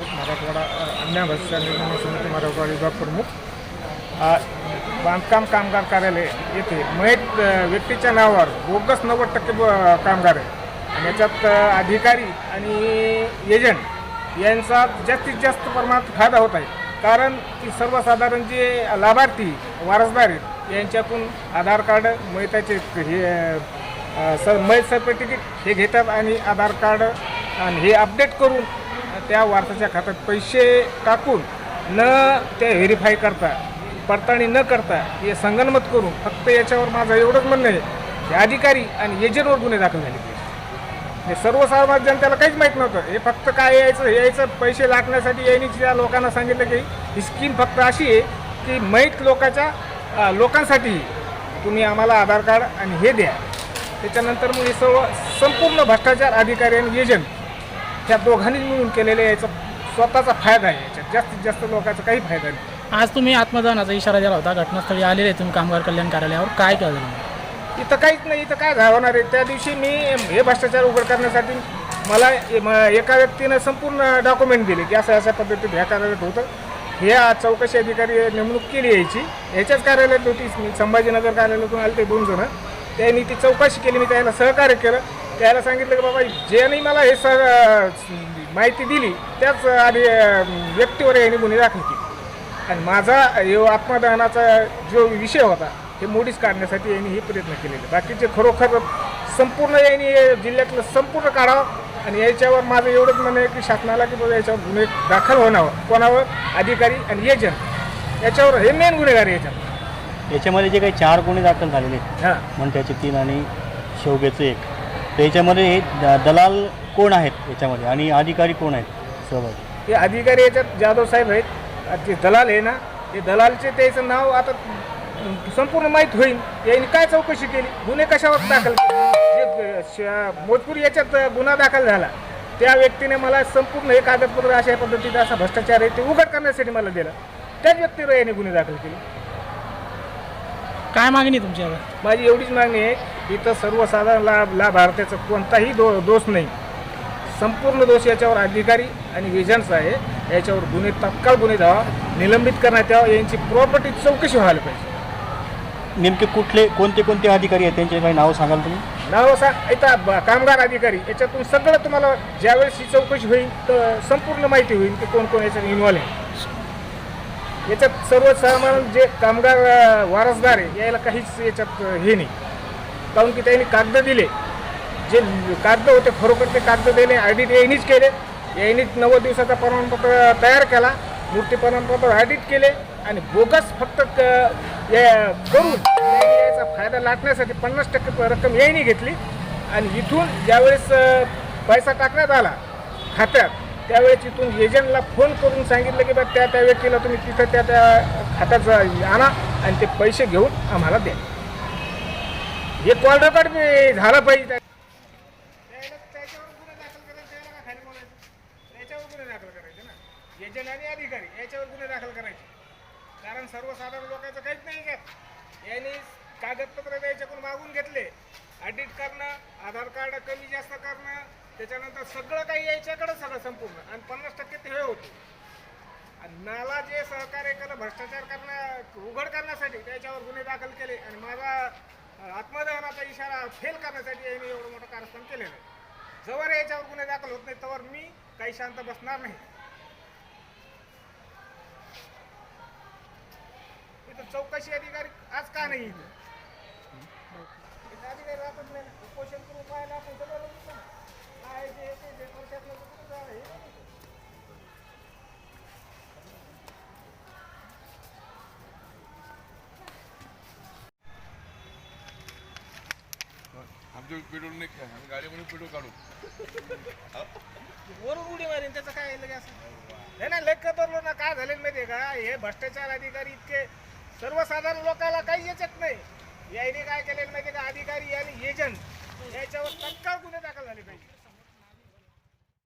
मराठवाडा अन्य भाषा निर्माण समिती मराठवाडा विभाग प्रमुख. बांधकाम कामगार कार्यालय येथे मयत व्यक्तीच्या नावावर बोगस नव्वद टक्के ब- कामगार आहे आणि याच्यात अधिकारी आणि एजंट यांचा जास्तीत जास्त प्रमाणात फायदा होत आहे. कारण की सर्वसाधारण जे लाभार्थी वारसदार आहेत यांच्यातून आधार कार्ड मयताचे हे सर स मयत सर्टिफिकेट हे घेतात आणि आधार कार्ड आणि हे अपडेट करून त्या वारसाच्या खात्यात पैसे टाकून न ते व्हेरीफाय करता पडताळणी न करता हे संगनमत करून फक्त याच्यावर माझं एवढंच म्हणणं आहे की अधिकारी आणि एजंटवर गुन्हे दाखल झाले पाहिजे. हे सर्वसामान्य जनतेला काहीच माहीत नव्हतं. हे फक्त काय यायचं हे यायचं पैसे लागण्यासाठी यायनी त्या लोकांना सांगितलं की ही स्कीम फक्त अशी आहे की माहीत लोकांच्या लोकांसाठी तुम्ही आम्हाला आधार कार्ड आणि हे द्या. त्याच्यानंतर मग हे सर्व संपूर्ण भ्रष्टाचार अधिकारी आणि एजंट त्या दोघांनी मिळून केलेले याचा स्वतःचा फायदा आहे याच्यात. जास्तीत जास्त लोकांचा काही फायदा नाही. आज तुम्ही आत्मदानाचा इशारा दिला होता घटनास्थळी आलेले आहे तुम्ही कामगार कल्याण कार्यालयावर. काय केलं तुम्ही? इथं काहीच नाही इथं काय होणार आहे? त्या दिवशी मी हे भ्रष्टाचार उघड करण्यासाठी मला ए- म- एका व्यक्तीनं संपूर्ण डॉक्युमेंट दिले की असं अशा पद्धतीत ह्या कार्यालयात होतं. हे आज चौकशी अधिकारी नेमणूक केली यायची. ह्याच्याच कार्यालयात होती मी. संभाजीनगर कार्यालयातून आले ते दोन जण. त्यांनी ती चौकशी केली मी त्याला सहकार्य केलं. त्याला सांगितलं की बाबा ज्याने मला हे सर माहिती दिली त्याच आधी व्यक्तीवर यांनी गुन्हे दाखल केले. आणि माझा यो आत्मदहनाचा जो विषय होता हे मोडीच काढण्यासाठी यांनी हे प्रयत्न केलेले. बाकीचे खरोखर संपूर्ण यांनी जिल्ह्यातलं संपूर्ण काढावं आणि याच्यावर माझं एवढंच म्हणणं आहे की शासनाला की बाबा याच्यावर गुन्हे दाखल होण्यावर कोणावर? अधिकारी आणि एजंट याच्यावर हे मेन गुन्हेगार याच्यात. याच्यामध्ये जे काही चार गुन्हे दाखल झालेले आहेत हां. म्हणत्याचे तीन आणि शौग्याचं एक. तर याच्यामध्ये हे द- दलाल कोण आहेत याच्यामध्ये? आणि अधिकारी कोण आहेत? सहभागी. ते अधिकारी याच्यात जाधव साहेब आहेत. आणि दलाल आहे ना ते दलालचे त्याचं नाव आता संपूर्ण माहीत होईल. यांनी काय चौकशी केली? गुन्हे कशावर दाखल केले? जे श- मोजपूर याच्यात गुन्हा दाखल झाला. त्या व्यक्तीने मला संपूर्ण हे कागदपत्र अशा पद्धतीचा असा भ्रष्टाचार आहे ते उघड करण्यासाठी मला दिलं. त्याच व्यक्तीवर यांनी गुन्हे दाखल केले. काय मागणी आहे तुमची आता? माझी एवढीच मागणी आहे इथं सर्वसाधारण लाभ लाभार्थ्याचा कोणताही दो दोष नाही. संपूर्ण दोष याच्यावर अधिकारी आणि एजंट्स आहे. याच्यावर गुन्हे तत्काळ गुन्हे द्यावा निलंबित करण्यात यावं. यांची प्रॉपर्टी चौकशी व्हायला पाहिजे. नेमके कुठले कोणते कोणते अधिकारी आहेत? त्यांचे काही नाव सांगाल तुम्ही? नाव असा इथं ब- कामगार अधिकारी. याच्यातून सगळं तुम्हाला ज्यावेळेस ही चौकशी होईल तर संपूर्ण माहिती होईल की कोण कोण याच्यात इन्व्हॉल्व आहे. याच्यात सर्वसामान्य जे कामगार वारसदार आहे यायला काहीच याच्यात हे नाही. काऊन की त्यांनी कागद दिले. जे कागद होते खरोखर ते कागद देणे ऑडिट यांनीच केले. यांनीच नव्वद दिवसाचा प्रमाणपत्र तयार केला. मूर्ती प्रमाणपत्र ऑडिट केले आणि बोगस फक्त क- या- करून याचा फायदा लाटण्यासाठी पन्नास टक्के रक्कम यांनी घेतली. आणि इथून ज्यावेळेस पैसा टाकण्यात आला खात्यात त्यावेळेस तिथून एजंटला फोन करून सांगितलं की बा त्या त्या व्यक्तीला तुम्ही तिथं त्या त्या खात्यात आणा आणि ते पैसे घेऊन आम्हाला द्या. हे कॉल रेकॉर्ड बी झालं पाहिजे त्या- त्याच्यावर गुन्हे दाखल करायचे, त्याला खाली बोलायचं? त्याच्यावर गुन्हे दाखल करायचे ना? एजंट आणि अधिकारी याच्यावर गुन्हे दाखल करायचे. कारण सर्वसाधारण लोकांचं काहीच नाही याच्यात यांनी कागदपत्र त्याच्याकडून मागून घेतले. ऑडिट करणं आधार कार्ड कमी जास्त करणं त्याच्यानंतर सगळं काही याच्याकडे सगळं संपूर्ण. आणि पन्नास टक्के ते हे होते. आणि मला जे सहकार्य केलं भ्रष्टाचार करणं उघड करण्यासाठी त्याच्यावर गुन्हे दाखल केले. आणि माझा आत्मदहनाचा इशारा फेल करण्यासाठी यांनी एवढं मोठं कारस्थान केलेलं आहे. जवळ याच्यावर गुन्हे दाखल होत नाही तवर मी काही शांत बसणार नाही. इथं चौकशी अधिकारी आज का नाही इथं अधिकारी राहतच नाही. उपोषण करून पाहायला आपण आमच्या पेट्रोल नाही काय आम्ही गाडीमध्ये पेट्रोल काढू. वरून उडी मारेन त्याचं काय लगे असं नाही ना लेख धरलो ना काय झाले माहितीये का? हे भ्रष्टाचार अधिकारी इतके सर्वसाधारण लोकांना काही याच्यात नाही. याने काय केलेलं माहितीये का? अधिकारी आणि एजंट याच्यावर तत्काळ गुन्हे दाखल झाले पाहिजे.